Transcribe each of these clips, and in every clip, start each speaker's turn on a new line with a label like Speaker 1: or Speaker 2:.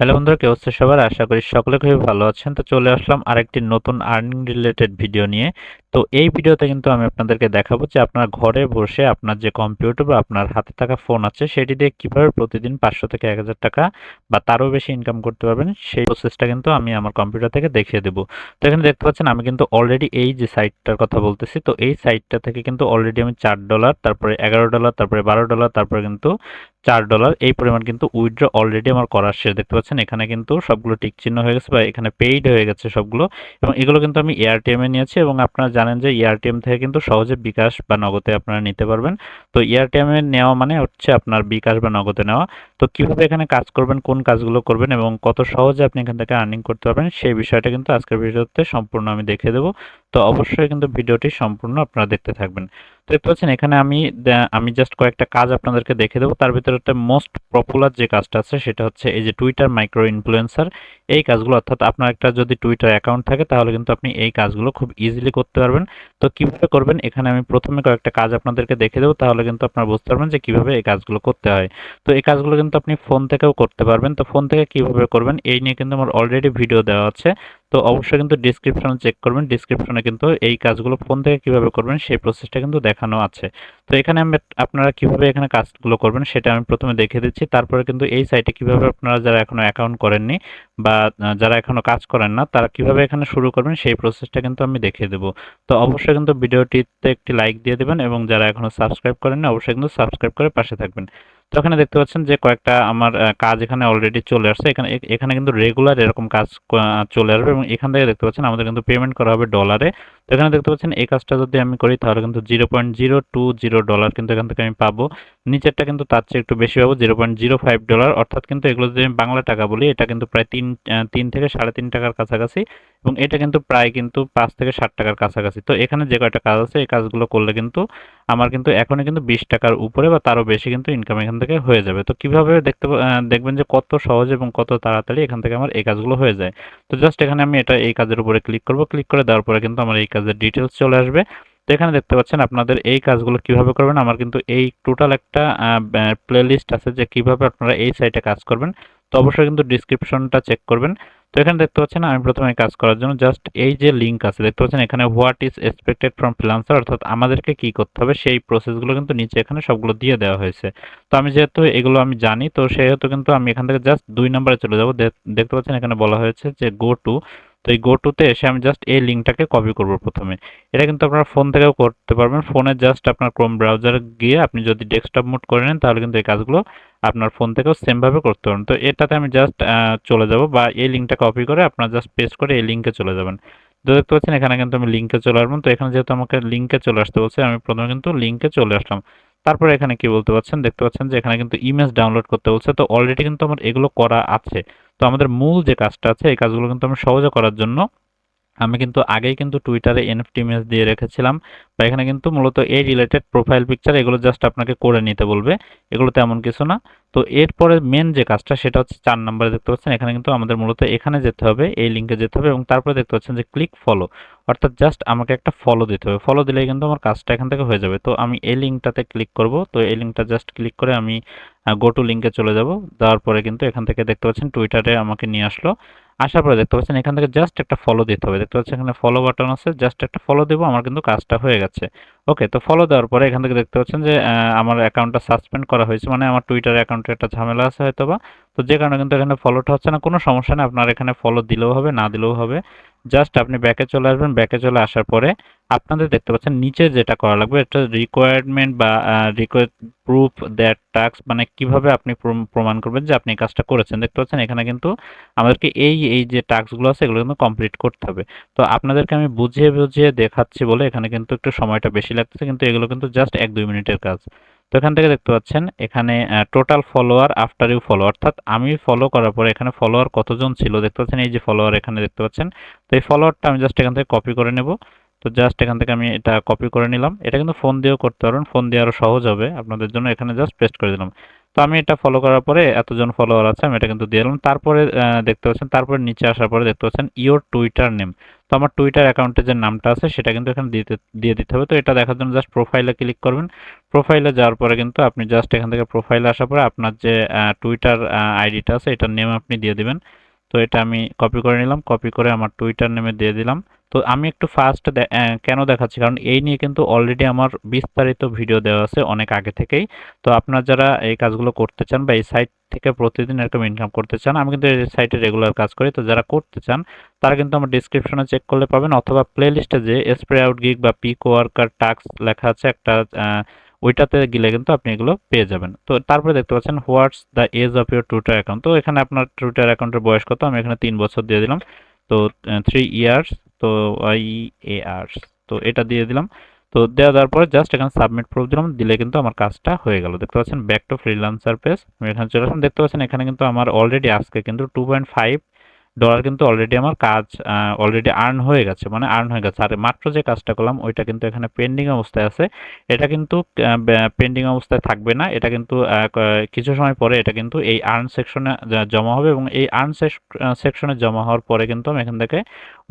Speaker 1: Hello বন্ধুরা কেউ হচ্ছে সবার? আশা করি সকলে খুবই ভালো আছেন। তো চলে আসলাম আরেকটি নতুন আর্নিং রিলেটেড ভিডিও নিয়ে। তো এই ভিডিওতে কিন্তু আমি আপনাদেরকে দেখাবো যে আপনার ঘরে বসে আপনার যে কম্পিউটার বা আপনার হাতে থাকা ফোন আছে, সেটি দিয়ে কীভাবে প্রতিদিন পাঁচশো থেকে এক হাজার টাকা বা তারও বেশি ইনকাম করতে পারবেন, সেই প্রসেসটা কিন্তু আমি আমার কম্পিউটার থেকে দেখিয়ে দেবো। তো এখানে দেখতে পাচ্ছেন, আমি কিন্তু অলরেডি এই যে সাইটটার কথা বলতেছি, তো এই সাইটটা থেকে কিন্তু অলরেডি আমি চার ডলার তারপরে এগারো ডলার তারপরে বারো ডলার তারপরে কিন্তু চার ডলার এই পরিমাণ কিন্তু উইথড্র অলরেডি আমার করার শেষ। দেখতে পাচ্ছেন, এখানে কিন্তু সবগুলো টিক চিহ্ন হয়ে গেছে বা এখানে পেইড হয়ে গেছে সবগুলো। এবং এগুলো কিন্তু আমি এয়ারটিএম এ নিয়েছি এবং আপনারা জানেন যে এয়ারটিএম থেকে কিন্তু সহজে বিকাশ বা নগদে আপনারা নিতে পারবেন। তো এয়ারটিএম নেওয়া মানে হচ্ছে আপনার বিকাশ বা নগদে নেওয়া। তো কীভাবে এখানে কাজ করবেন, কোন কাজগুলো করবেন এবং কত সহজে আপনি এখান থেকে আর্নিং করতে পারবেন, সেই বিষয়টা কিন্তু আজকের ভিডিওতে সম্পূর্ণ আমি দেখে দেবো। তো অবশ্যই কিন্তু ভিডিওটি সম্পূর্ণ আপনারা দেখতে থাকবেন। তো দেখতে পাচ্ছেন, এখানে আমি আমি জাস্ট কয়েকটা কাজ আপনাদেরকে দেখে দেবো। তার ভিতরে মোস্ট পপুলার যে কাজটা আছে, সেটা হচ্ছে এই যে টুইটার মাইক্রো ইনফ্লুয়েন্সার এই কাজগুলো অর্থাৎ আপনার একটা যদি টুইটার অ্যাকাউন্ট থাকে, তাহলে কিন্তু আপনি এই কাজগুলো খুব ইজিলি করতে পারবেন। তো কীভাবে করবেন? এখানে আমি প্রথমে কয়েকটা কাজ আপনাদেরকে দেখে দেবো, তাহলে কিন্তু আপনারা বুঝতে পারবেন যে কীভাবে এই কাজগুলো করতে হয়। তো এই কাজগুলো কিন্তু আপনি ফোন থেকেও করতে পারবেন। তো ফোন থেকে কীভাবে করবেন? এই নিয়ে কিন্তু আমার অলরেডি ভিডিও দেওয়া আছে। তো অবশ্যই কিন্তু ডিসক্রিপশনে চেক করবেন। ডিসক্রিপশনে কিন্তু এই কাজগুলো ফোন থেকে কীভাবে করবেন, সেই প্রসেসটা কিন্তু দেখানো আছে। তো এখানে আমি আপনারা কীভাবে এখানে কাজগুলো করবেন সেটা আমি প্রথমে দেখে দিচ্ছি। তারপরে কিন্তু এই সাইটে কীভাবে আপনারা যারা এখনও অ্যাকাউন্ট করেননি বা যারা এখনও কাজ করেন না, তারা কীভাবে এখানে শুরু করবেন সেই প্রসেসটা কিন্তু আমি দেখিয়ে দেবো। তো অবশ্যই কিন্তু ভিডিওটিতে একটি লাইক দিয়ে দেবেন এবং যারা এখনও সাবস্ক্রাইব করেননি, অবশ্যই কিন্তু সাবস্ক্রাইব করে পাশে থাকবেন। তো এখানে দেখতে পাচ্ছেন যে কয়েকটা আমার কাজ এখানে অলরেডি চলে আসছে। এখানে এখানে কিন্তু রেগুলার এরকম কাজ চলে আসবে এবং এখান থেকে দেখতে পাচ্ছেন আমাদের কিন্তু পেমেন্ট করা হবে ডলারে তো এখানে দেখতে পাচ্ছেন, এই কাজটা যদি আমি করি, তাহলে কিন্তু zero point zero two zero dollar কিন্তু এখান থেকে আমি পাবো। নিচেরটা কিন্তু তার চেয়ে একটু বেশি পাবো, zero point zero five dollar. অর্থাৎ কিন্তু এগুলো যদি আমি বাংলা টাকা বলি, এটা কিন্তু প্রায় তিন তিন থেকে সাড়ে তিন টাকার কাছাকাছি এবং এটা কিন্তু প্রায় কিন্তু পাঁচ থেকে ষাট টাকার কাছাকাছি। তো এখানে যে কয়টা কাজ আছে, এই কাজগুলো করলে কিন্তু আমার কিন্তু এখনই কিন্তু বিশ টাকার উপরে বা তারও বেশি কিন্তু ইনকাম এখান থেকে হয়ে যাবে। তো কীভাবে দেখতে দেখবেন যে কত সহজ এবং কত তাড়াতাড়ি এখান থেকে আমার এই কাজগুলো হয়ে যায়। তো জাস্ট এখানে আমি এটা এই কাজের উপরে ক্লিক করব। ক্লিক করে দেওয়ার পরে কিন্তু আমার এই কাজের ডিটেলস চলে আসবে। তো এখানে দেখতে পাচ্ছেন আপনাদের এই কাজগুলো কীভাবে করবেন। আমার কিন্তু এই টোটাল একটা প্লেলিস্ট আছে যে কীভাবে আপনারা এই সাইটে কাজ করবেন। তো অবশ্যই কিন্তু ডিসক্রিপশনটা চেক করবেন। তো এখানে দেখতে পাচ্ছেন আমি প্রথমে কাজ করার জন্য জাস্ট এই যে লিঙ্ক আছে, দেখতে পাচ্ছেন এখানে what is expected from freelancer অর্থাৎ আমাদেরকে কি করতে হবে, সেই প্রসেসগুলো কিন্তু নিচে এখানে সবগুলো দিয়ে দেওয়া হয়েছে। তো আমি যেহেতু এগুলো আমি জানি, তো সেহেতু কিন্তু আমি এখান থেকে জাস্ট দুই নম্বরে চলে যাব। দেখতে পাচ্ছেন এখানে বলা হয়েছে যে গো টু তো এই গো টুতে এসে আমি জাস্ট এই লিঙ্কটাকে কপি করব প্রথমে। এটা কিন্তু আপনারা ফোন থেকেও করতে পারবেন। ফোনে জাস্ট আপনার ক্রোম ব্রাউজারে গিয়ে আপনি যদি ডেস্কটপ মোড করে নেন, তাহলে কিন্তু এই কাজগুলো আপনার ফোন থেকেও সেমভাবে করতে পারেন তো এটাতে আমি জাস্ট চলে যাব বা এই লিঙ্কটা কপি করে আপনার জাস্ট পেস্ট করে এই লিঙ্কে চলে যাবেন। তো দেখতে পাচ্ছেন এখানে কিন্তু আমি লিঙ্কে চলে আসব। তো এখানে যেহেতু আমাকে লিঙ্কে চলে আসতে বলছে, আমি প্রথমে কিন্তু লিঙ্কে চলে আসলাম। তারপরে এখানে কি বলতে পারছেন দেখতে পাচ্ছেন যে এখানে কিন্তু ইমেজ ডাউনলোড করতে বলছে। তো অলরেডি কিন্তু আমার এগুলো করা আছে। তো আমাদের মূল যে কাজটা আছে, এই কাজগুলো কিন্তু আমরা সহজে করার জন্য আমি কিন্তু আগেই কিন্তু টুইটারে এনএফটি ইমেজ দিয়ে রেখেছিলাম। বা এখানে কিন্তু মূলত এই রিলেটেড প্রোফাইল পিকচার এগুলো জাস্ট আপনাকে করে নিতে বলবে। এগুলো তেমন কিছু না। তো এরপরে মেন যে কাজটা, সেটা হচ্ছে চার নম্বরে দেখতে পাচ্ছেন, এখানে কিন্তু আমাদের মূলত এখানে যেতে হবে, এই লিঙ্কে যেতে হবে এবং তারপরে দেখতে পাচ্ছেন যে ক্লিক ফলো অর্থাৎ জাস্ট আমাকে একটা ফলো দিতে হবে। ফলো দিলেই কিন্তু আমার কাজটা এখান থেকে হয়ে যাবে। তো আমি এই লিঙ্কটাতে ক্লিক করব। তো এই লিঙ্কটা জাস্ট ক্লিক করে আমি গো টু লিঙ্কে চলে যাব। যাওয়ার পরে কিন্তু এখান থেকে দেখতে পাচ্ছেন টুইটারে আমাকে নিয়ে আসলো। আসার পরে দেখতে পাচ্ছেন, এখান থেকে জাস্ট একটা ফলো দিতে হবে। দেখতে পাচ্ছেন, এখানে ফলো বাটন আছে জাস্ট একটা ফলো দেবো, আমার কিন্তু কাজটা হয়ে গেছে। ওকে তো ফলো দেওয়ার পরে এখান থেকে দেখতে পাচ্ছেন যে আমার অ্যাকাউন্টটা সাসপেন্ড করা হয়েছে মানে আমার টুইটার অ্যাকাউন্টে একটা ঝামেলা আছে হয়তো বা তো যে কারণে কিন্তু এখানে ফলোটা হচ্ছে না, কোনো সমস্যা নেই, আপনার এখানে ফলো দিলেও হবে, না দিলেও হবে। জাস্ট আপনি ব্যাকে চলে আসবেন। ব্যাকে চলে আসার পরে আপনাদের দেখতে পাচ্ছেন নিচে যেটা করা লাগবে, এটা রিকোয়ারমেন্ট বা রিকোয়ার প্রুফ দ্যাট টাস্ক মানে কীভাবে আপনি প্রমাণ করবেন যে আপনি কাজটা করেছেন। দেখতে পাচ্ছেন এখানে কিন্তু আমাদেরকে এই এই যে টাস্কগুলো আছে, এগুলো কিন্তু কমপ্লিট করতে হবে। তো আপনাদেরকে আমি বুঝিয়ে বুঝিয়ে দেখাচ্ছি বলে এখানে কিন্তু একটু সময়টা বেশি লাগতেছে, কিন্তু এগুলো কিন্তু জাস্ট এক দুই মিনিটের কাজ। তো এখান থেকে দেখতে পাচ্ছেন, এখানে total follower after you follow অর্থাৎ আমি ফলো করার পরে এখানে ফলোয়ার কতজন ছিল? দেখতে পাচ্ছেন, এই যে ফলোয়ার এখানে দেখতে পাচ্ছেন। তো এই ফলোয়ারটা আমি জাস্ট এখান থেকে কপি করে নেব। তো জাস্ট এখান থেকে আমি এটা কপি করে নিলাম। এটা কিন্তু ফোন দিয়েও করতে পারবেন ফোন দিয়ে আরও সহজ হবে। আপনাদের জন্য এখানে জাস্ট পেস্ট করে দিলাম। তো আমি এটা ফলো করার পরে এতজন ফলোয়ার আছে, আমি এটা কিন্তু দিয়ে দিলাম। তারপরে দেখতে পাচ্ছেন, তারপরে নিচে আসার পরে দেখতে পাচ্ছেন ইওর টুইটার নেম তো আমার টুইটার অ্যাকাউন্টে যে নামটা আছে, সেটা কিন্তু এখানে দিতে, দিয়ে দিতে হবে। তো এটা দেখার জন্য জাস্ট প্রোফাইলে ক্লিক করবেন। প্রোফাইলে যাওয়ার পরে কিন্তু আপনি জাস্ট এখান থেকে প্রোফাইলে আসার পরে আপনার যে টুইটার আইডিটা আছে, এটার নেম আপনি দিয়ে দিবেন। তো এটা আমি কপি করে নিলাম কপি করে আমার টুইটার নেমে দিয়ে দিলাম। তো আমি একটু ফার্স্ট কেন দেখাচ্ছি? কারণ এই নিয়ে কিন্তু অলরেডি আমার বিস্তারিত ভিডিও দেওয়া আছে অনেক আগে থেকেই। তো আপনারা যারা এই কাজগুলো করতে চান বা এই সাইট থেকে প্রতিদিন এরকম ইনকাম করতে চান, আমি কিন্তু এই সাইটে রেগুলার কাজ করি। তো যারা করতে চান, তারা কিন্তু আমার ডিসক্রিপশনে চেক করলে পাবেন অথবা প্লে লিস্টে যে স্প্রে আউট গিগ বা পিক ওয়ার্কার টাস্ক লেখা আছে, একটা ওইটাতে গেলে কিন্তু আপনি এগুলো পেয়ে যাবেন। তো তারপরে দেখতে পাচ্ছেন what's the age of your Twitter account তো এখানে আপনার টুইটার অ্যাকাউন্টের বয়স কত? আমি এখানে তিন বছর দিয়ে দিলাম। তো থ্রি ইয়ার্স তো আই এ আর্স তো এটা দিয়ে দিলাম। তো দেওয়া দেওয়ার পরে জাস্ট এখানে সাবমিট প্রুফ দিলাম, দিলে কিন্তু আমার কাজটা হয়ে গেল। দেখতে পাচ্ছেন ব্যাক টু ফ্রিলান্সার পেজ আমি এখানে চলে আসলাম। দেখতে পাচ্ছেন, এখানে কিন্তু আমার অলরেডি আজকে কিন্তু টু পয়েন্ট ফাইভ ডলার কিন্তু অলরেডি আমার কাজ অলরেডি আর্ন হয়ে গেছে মানে আর্ন হয়ে গেছে। আর মাত্র যে কাজটা করলাম, ওইটা কিন্তু এখানে পেন্ডিং অবস্থায় আছে। এটা কিন্তু পেন্ডিং অবস্থায় থাকবে না। এটা কিন্তু কিছু সময় পরে এটা কিন্তু এই আর্ন সেকশনে জমা হবে এবং এই আর্ন সেকশনে জমা হওয়ার পরে কিন্তু আমি এখান থেকে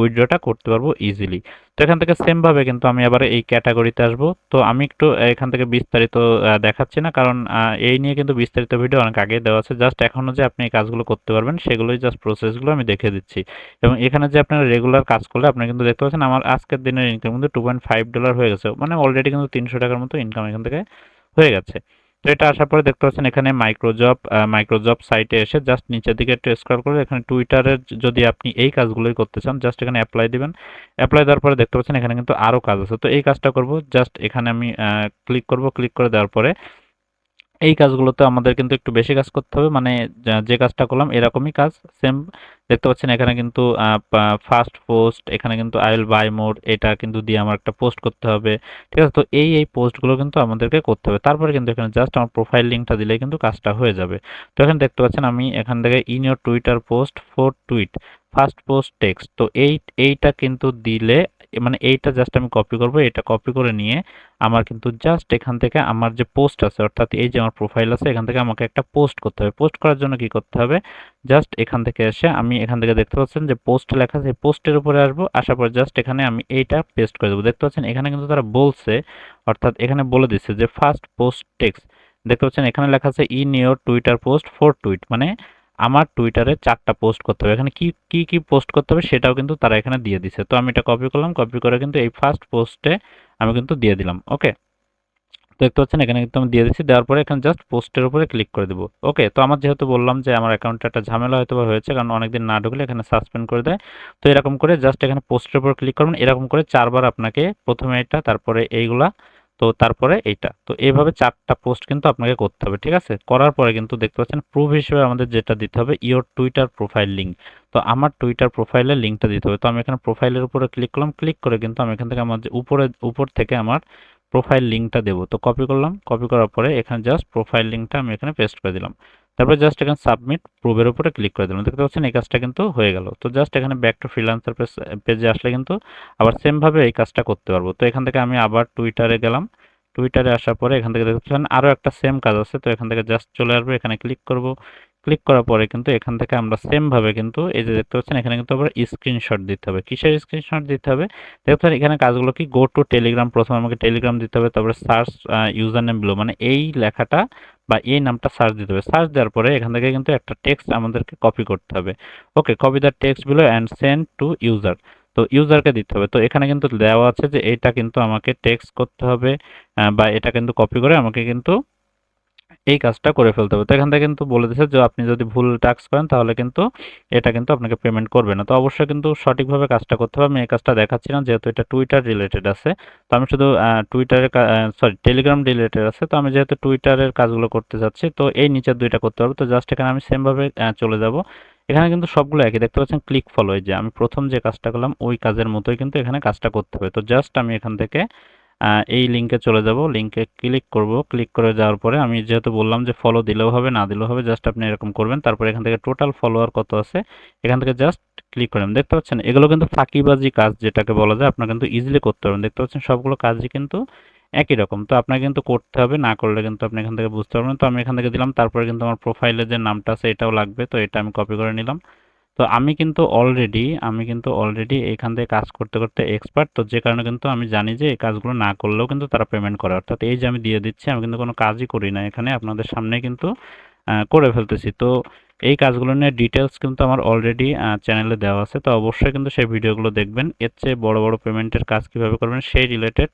Speaker 1: উইথড্রটা করতে পারব ইজিলি তো এখান থেকে সেমভাবে কিন্তু আমি আবার এই ক্যাটাগরিতে আসব। তো আমি একটু এখান থেকে বিস্তারিত দেখাচ্ছি না, কারণ এই নিয়ে কিন্তু বিস্তারিত ভিডিও অনেক আগে দেওয়া আছে। জাস্ট এখনও যে আপনি এই কাজগুলো করতে পারবেন, সেগুলোই জাস্ট প্রসেসগুলো আমি দেখে দিচ্ছি। এবং এখানে যে আপনারা রেগুলার কাজ করলে আপনি কিন্তু দেখতে পাচ্ছেন আমার আজকের দিনের ইনকাম কিন্তু টু পয়েন্ট ফাইভ ডলার হয়ে গেছে। মানে অলরেডি কিন্তু তিনশো টাকার মতো ইনকাম এখান থেকে হয়ে গেছে। তো এটা আসার পরে দেখতে পাচ্ছেন এখানে মাইক্রোজব মাইক্রোজব সাইটে এসে জাস্ট নিচের দিকে একটু স্ক্রল করে এখানে টুইটারের যদি আপনি এই কাজগুলোই করতে চান জাস্ট এখানে অ্যাপ্লাই দিবেন। অ্যাপ্লাই দেওয়ার পরে দেখতে পাচ্ছেন এখানে কিন্তু আরও কাজ আছে। তো এই কাজটা করব জাস্ট এখানে আমি ক্লিক করব। ক্লিক করে দেওয়ার পরে এই কাজগুলোতে আমাদের কিন্তু একটু বেশি কাজ করতে হবে। মানে যে কাজটা করলাম এরকমই কাজ সেম দেখতে পাচ্ছেন এখানে কিন্তু ফার্স্ট পোস্ট এখানে কিন্তু আই উইল বাই মোর এটা কিন্তু দিয়ে আমার একটা পোস্ট করতে হবে। ঠিক আছে? তো এই এই পোস্টগুলো কিন্তু আমাদেরকে করতে হবে। তারপরে কিন্তু এখানে জাস্ট আমার প্রোফাইল লিঙ্কটা দিলেই কিন্তু কাজটা হয়ে যাবে। তো এখানে দেখতে পাচ্ছেন আমি এখান থেকে in your Twitter post for tweet first post text তো এই, এইটা কিন্তু দিলে মানে এইটা জাস্ট আমি কপি করব, এটা কপি করে নিয়ে আমার কিন্তু জাস্ট এখান থেকে আমার যে পোস্ট আছে, অর্থাৎ এই যে আমার প্রোফাইল আছে, এখান থেকে আমাকে একটা পোস্ট করতে হবে। পোস্ট করার জন্য কি করতে হবে? জাস্ট এখান থেকে এসে আমি এখান থেকে দেখতে পাচ্ছেন যে পোস্ট লেখা আছে পোস্টের উপরে আসব, আসার পর জাস্ট এখানে আমি এইটা পেস্ট করে দেবো। দেখতে পাচ্ছেন এখানে কিন্তু তারা বলছে, অর্থাৎ এখানে বলে দিচ্ছে যে ফার্স্ট পোস্ট টেক্সট দেখতে পাচ্ছেন এখানে লেখা আছে in your Twitter post for tweet মানে আমার টুইটারে চারটা পোস্ট করতে হবে। এখানে কি কি কি পোস্ট করতে হবে সেটাও কিন্তু তারা এখানে দিয়ে দিছে। তো আমি এটা কপি করলাম কপি করে কিন্তু এই ফার্স্ট পোস্টে আমি কিন্তু দিয়ে দিলাম ওকে তো দেখতে পাচ্ছেন এখানে কিন্তু আমি দিয়ে দিচ্ছি দেওয়ার পরে এখানে জাস্ট পোস্টের উপরে ক্লিক করে দেবো ওকে তো আমার যেহেতু বললাম যে আমার অ্যাকাউন্টে একটা ঝামেলা হয়তো হয়েছে, কারণ অনেকদিন না ঢুকলে এখানে সাসপেন্ড করে দেয়। তো এরকম করে জাস্ট এখানে পোস্টের উপর ক্লিক করবেন, এরকম করে চারবার আপনাকে প্রথমে এটা, তারপরে এইগুলা তো তারপরে এইটা। তো এইভাবে চারটা পোস্ট কিন্তু আপনাকে করতে হবে, ঠিক আছে? করার পরে কিন্তু দেখতে পাচ্ছেন প্রুফ হিসেবে আমাদের যেটা দিতে হবে ইওর টুইটার প্রোফাইল লিঙ্ক তো আমার টুইটার প্রোফাইলের লিঙ্কটা দিতে হবে। তো আমি এখানে প্রোফাইলের উপরে ক্লিক করলাম ক্লিক করে কিন্তু আমি এখান থেকে আমার উপরে, উপর থেকে আমার প্রোফাইল লিঙ্কটা দেবো। তো কপি করলাম কপি করার পরে এখানে জাস্ট প্রোফাইল লিঙ্কটা আমি এখানে পেস্ট করে দিলাম। তারপর জাস্ট এখানে সাবমিট প্রুভের উপরে ক্লিক করে দিলাম। দেখতে পাচ্ছেন এই কাজটা কিন্তু হয়ে গেল। তো জাস্ট এখানে ব্যাক টু ফ্রিলান্সার পেজে আসলে কিন্তু আবার সেমভাবে এই কাজটা করতে পারব। তো এখান থেকে আমি আবার টুইটারে গেলাম। টুইটারে আসার পরে এখান থেকে দেখতে পাচ্ছেন আরও একটা সেম কাজ আছে। তো এখান থেকে জাস্ট চলে আসব। এখানে ক্লিক করব। ক্লিক করার পরে কিন্তু এখান থেকে আমরা সেমভাবে কিন্তু এই যে দেখতে পাচ্ছেন, এখানে কিন্তু আবার স্ক্রিনশট দিতে হবে। কিসের স্ক্রিনশট দিতে হবে? দেখতে পাচ্ছেন, এখানে কাজগুলো কি? গো টু টেলিগ্রাম প্রথমে আমাকে টেলিগ্রাম দিতে হবে, তারপরে সার্চ ইউজার নেম বিলো মানে এই লেখাটা বা এই নামটা সার্চ দিতে হবে। সার্চ দেওয়ার পরে এখান থেকে কিন্তু একটা টেক্সট আমাদেরকে কপি করতে হবে। Okay copy the text below and send to user তো ইউজারকে দিতে হবে। তো এখানে কিন্তু দেওয়া আছে যে এটা কিন্তু আমাকে টেক্সট করতে হবে বা এটা কিন্তু কপি করে আমাকে কিন্তু এই কাজটা করে ফেলতে হবে। তো এখান থেকে কিন্তু বলে দিচ্ছে যে আপনি যদি ভুল টাস্ক করেন তাহলে কিন্তু এটা কিন্তু আপনাকে পেমেন্ট করবে না। তো অবশ্যই কিন্তু সঠিকভাবে কাজটা করতে হবে। আমি এই কাজটা দেখাচ্ছি না, যেহেতু এটা টুইটার রিলেটেড আছে। তো আমি শুধু টুইটারের সরি টেলিগ্রাম রিলেটেড আছে। তো আমি যেহেতু টুইটারের কাজগুলো করতে যাচ্ছি, তো এই নিচের দুইটা করতে পারব তো জাস্ট এখানে আমি সেমভাবে চলে যাব। এখানে কিন্তু সবগুলো একই। দেখতে পাচ্ছেন ক্লিক ফলো যে। আমি প্রথম যে কাজটা করলাম, ওই কাজের মতোই কিন্তু এখানে কাজটা করতে হবে। তো জাস্ট আমি এখান থেকে এই লিঙ্কে চলে যাব। লিঙ্কে ক্লিক করব। ক্লিক করে যাওয়ার পরে আমি যেহেতু বললাম যে ফলো দিলেও হবে, না দিলেও হবে জাস্ট আপনি এরকম করবেন। তারপরে এখান থেকে টোটাল ফলোয়ার কত আছে, এখান থেকে জাস্ট ক্লিক করেন দেখতে পাচ্ছেন, এগুলো কিন্তু ফাঁকিবাজি কাজ যেটাকে বলা যায়, আপনার কিন্তু ইজিলি করতে পারবেন। দেখতে পাচ্ছেন, সবগুলো কাজই কিন্তু একই রকম। তো আপনাকে কিন্তু করতে হবে, না করলে কিন্তু আপনি এখান থেকে বুঝতে পারবেন তো আমি এখান থেকে দিলাম, তারপরে কিন্তু আমার প্রোফাইলে যে নামটা আছে, এটাও লাগবে। তো এটা আমি কপি করে নিলাম। তো আমি কিন্তু অলরেডি আমি কিন্তু অলরেডি এখান থেকে কাজ করতে করতে এক্সপার্ট তো যে কারণে কিন্তু আমি জানি যে এই কাজগুলো না করলেও কিন্তু তারা পেমেন্ট করে। অর্থাৎ এই যে আমি দিয়ে দিচ্ছি, আমি কিন্তু কোনো কাজই করি না এখানে, আপনাদের সামনে কিন্তু করে ফেলতেছি। তো এই কাজগুলো নিয়ে ডিটেলস কিন্তু আমার অলরেডি চ্যানেলে দেওয়া আছে। তো অবশ্যই কিন্তু সেই ভিডিওগুলো দেখবেন। এর চেয়ে বড় বড় পেমেন্টের কাজ কীভাবে করবেন সেই রিলেটেড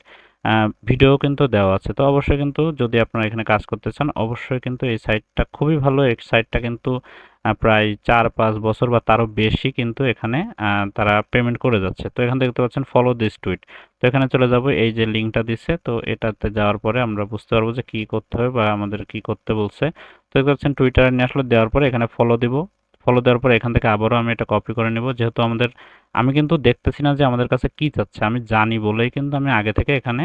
Speaker 1: ভিডিও কিন্তু দেওয়া আছে। তো অবশ্যই কিন্তু যদি আপনারা এখানে কাজ করতে চান, অবশ্যই কিন্তু এই সাইটটা খুবই ভালো। এই সাইটটা কিন্তু প্রায় চার, পাঁচ বছর বা তারও বেশি কিন্তু এখানে তারা পেমেন্ট করে যাচ্ছে। তো এখানে দেখতে পাচ্ছেন ফলো দিস টুইট তো এখানে চলে যাব, এই যে লিঙ্কটা দিচ্ছে তো এটাতে যাওয়ার পরে আমরা বুঝতে পারব যে কী করতে হবে বা আমাদের কি করতে বলছে। তো দেখতে পাচ্ছেন টুইটারে নিয়ে আসলে, দেওয়ার পরে এখানে ফলো দিব। ফলো দেওয়ার পরে এখান থেকে আবারও আমি এটা কপি করে নেব। যেহেতু আমাদের, আমি কিন্তু দেখতেছি না যে আমাদের কাছে কি চাচ্ছে আমি জানি বলেই কিন্তু আমি আগে থেকে এখানে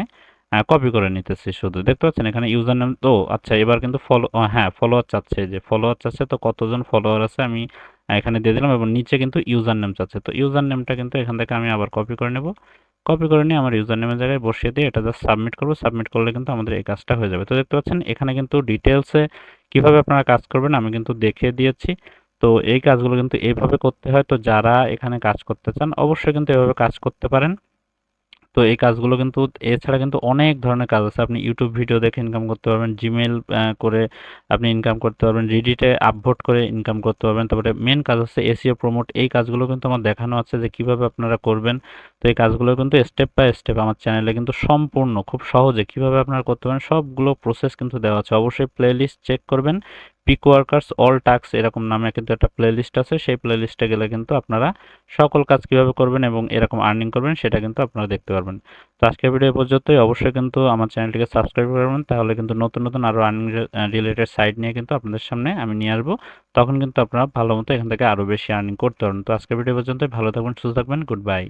Speaker 1: কপি করে নিতেছি শুধু। দেখতে পাচ্ছেন এখানে ইউজার নেম তো আচ্ছা এবার কিন্তু ফলো হ্যাঁ ফলোয়ার চাচ্ছে। যে ফলোয়ার চাচ্ছে তো কতজন ফলোয়ার আছে আমি এখানে দিয়ে দিলাম এবং নিচে কিন্তু ইউজার নেম চাচ্ছে। তো ইউজার নেমটা কিন্তু এখান থেকে আমি আবার কপি করে নেব। কপি করে নিয়ে আমার ইউজার নেমের জায়গায় বসিয়ে দিয়ে এটা জাস্ট সাবমিট করব। সাবমিট করলে কিন্তু আমাদের এই কাজটা হয়ে যাবে। তো দেখতে পাচ্ছেন এখানে কিন্তু ডিটেলসে কীভাবে আপনারা কাজ করবেন আমি কিন্তু দেখিয়ে দিয়েছি। তো এই কাজগুলো কিন্তু এইভাবে করতে হয়। তো যারা এখানে কাজ করতে চান, অবশ্যই কিন্তু এভাবে কাজ করতে পারেন। তো এই কাজগুলো কিন্তু, এছাড়া কিন্তু অনেক ধরনের কাজ আছে। আপনি ইউটিউব ভিডিও দেখে ইনকাম করতে পারবেন জিমেল করে আপনি ইনকাম করতে পারবেন রিডিটে আপভোট করে ইনকাম করতে পারবেন। তারপরে মেন কাজ হচ্ছে এসিও প্রমোট এই কাজগুলো কিন্তু আমার দেখানো আছে যে কীভাবে আপনারা করবেন। তো এই কাজগুলো কিন্তু স্টেপ বাই স্টেপ আমার চ্যানেলে কিন্তু সম্পূর্ণ, খুব সহজে কীভাবে আপনারা করতে পারেন, সবগুলো প্রসেস কিন্তু দেওয়া আছে। অবশ্যই প্লেলিস্ট চেক করবেন পিক ওয়ার্কার্স অল টাস্ক এরকম নামে কিন্তু একটা প্লেলিস্ট আছে। সেই প্লেলিস্টে গেলে কিন্তু আপনারা সকল কাজ কীভাবে করবেন এবং এরকম আর্নিং করবেন সেটা কিন্তু আপনারা দেখতে পারবেন। তো আজকের ভিডিও পর্যন্তই। অবশ্যই কিন্তু আমার চ্যানেলটিকে সাবস্ক্রাইব করবেন তাহলে কিন্তু নতুন নতুন আরও আর্নিং রিলেটেড সাইট নিয়ে কিন্তু আপনাদের সামনে আমি নিয়ে আসব। তখন কিন্তু আপনারা ভালো মতো এখান থেকে আরও বেশি আর্নিং করতে পারবেন। তো আজকের ভিডিও পর্যন্তই। ভালো থাকবেন, সুস্থ থাকবেন। Good bye